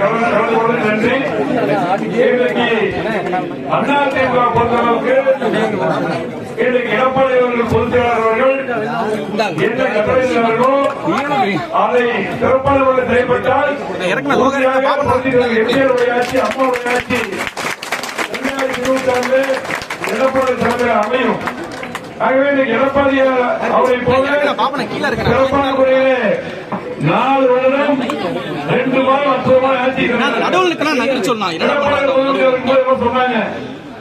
கொண்டு நன்றி. இன்றைக்கு அதிமுக பொறுத்தளவுக்கு இன்றைக்கு எடப்பாடி அவர்கள் பொதுச் செயலாளர் அவர்கள் அதை சிறப்பான முறையில் செயல்பட்டால் இருபத்தி எடப்பாடி தலைமையில் அமையும். ஆகவே இன்னைக்கு எடப்பாடி அவரை போல சிறப்பான முறையிலே நாலு வருடம் ரெண்டு சொல்லலாம் என்னடா எடப்பாடி முதலமைச்சர் இருக்கும்போது என்ன சொன்னாங்க.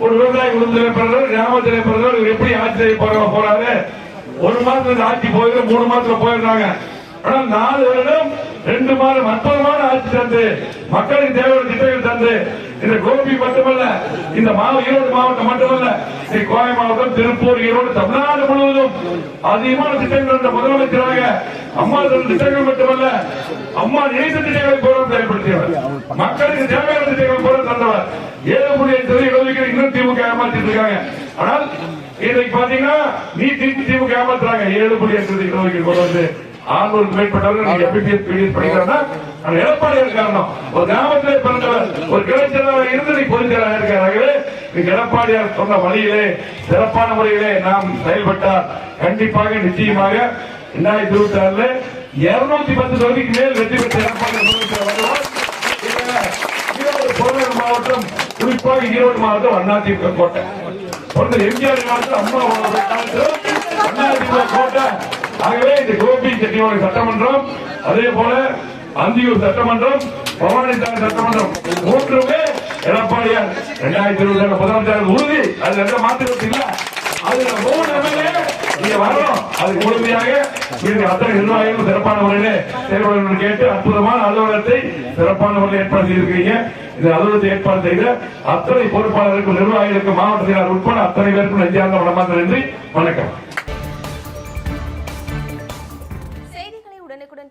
ஒரு விவசாயி குடும்பத்திலே பிறந்தவர் கிராமத்திலே பிறந்தவர் இவர் எப்படி ஆட்சி செய்ய போற போறாரு? ஒரு மாசத்துல ஆட்சி போயிடும் மூணு மாசத்துல போயிடுறாங்க. ஆனா நாலு வருடம் ரெண்டு மாதம் அற்புதமான ஆட்சி தந்து மக்களுக்கு தேவையான திட்டங்கள் தந்து இந்த கோபி மட்டுமல்ல இந்த மாவ ஈரோடு மாவட்டம் மட்டுமல்ல கோவை மாவட்டம் திருப்பூர் ஈரோடு தமிழ்நாடு முழுவதும் அதிகமான திட்டங்கள் தந்த முதலமைச்சராக அம்மா திட்டங்கள் மட்டுமல்ல அம்மா நினைத்த திட்டங்களை போராட்டம் செயல்படுத்தியவர். மக்களுக்கு தேவையான திட்டங்களை போராட்டம் தந்தவர். ஏழு புள்ளி இடஒதுக்கீடு இன்னும் திமுக ஏமாத்திட்டு இருக்காங்க. ஆனால் இன்றைக்கு பாத்தீங்கன்னா நீ திருப்பி திமுக ஏமாத்துறாங்க. ஏழு புள்ளி இடஒதுக்கீடு கொண்டு வந்து ஆறுநூறுக்கு மேற்பட்டவர்கள் எம்பிபிஎஸ் பிடிஎஸ் படிக்கிறாங்கன்னா அந்த எடப்பாடியார் காரணம். ஒரு கிராமத்திலே பிறந்தவர் ஒரு கிளைச்சலாளர் இருந்து நீ பொதுச்செயலாளர் இருக்கிறார்களே நீங்க எடப்பாடியார் சொன்ன வழியிலே சிறப்பான முறையிலே நாம் செயல்பட்டால் கண்டிப்பாக நிச்சயமாக இரண்டாயிரத்தி இருபத்தி ஆறுல இருநூத்தி பத்து தொகுதிக்கு மேல் வெற்றி பெற்ற எடப்பாடி மாவட்டம் குறிப்பாக ஈரோடு மாவட்டம் அதிமுக கோட்டை. எம்ஜிஆர் காலத்தில் அம்மா காலத்தில் அதிமுக கோட்டை ஆகவே இந்த கோபி செட்டியோட சட்டமன்றம் அதே போல அந்தியூர் சட்டமன்றம் பவானிசாமி சட்டமன்றம் மூன்றுமே எடப்பாடியார் இரண்டாயிரத்தி இருபத்தி ஏழு முதலமைச்சர் உறுதி. அது எந்த மாற்றம் இல்ல அதுல மூணு எம்எல்ஏ நீங்க வரணும் அது முழுமையாக இங்க அத்தனை நிர்வாகிகள் சிறப்பான முறையிலே செயல்பட கேட்டு அற்புதமான அலுவலகத்தை சிறப்பான முறையில் ஏற்பாடு செய்திருக்கிறீங்க. இந்த அலுவலகத்தை ஏற்பாடு செய்த அத்தனை பொறுப்பாளர்களுக்கும் நிர்வாகிகளுக்கும் மாவட்டத்தினர் உட்பட அத்தனை பேருக்கும் நெஞ்சார்ந்த வணக்கம் நன்றி. வணக்கம்.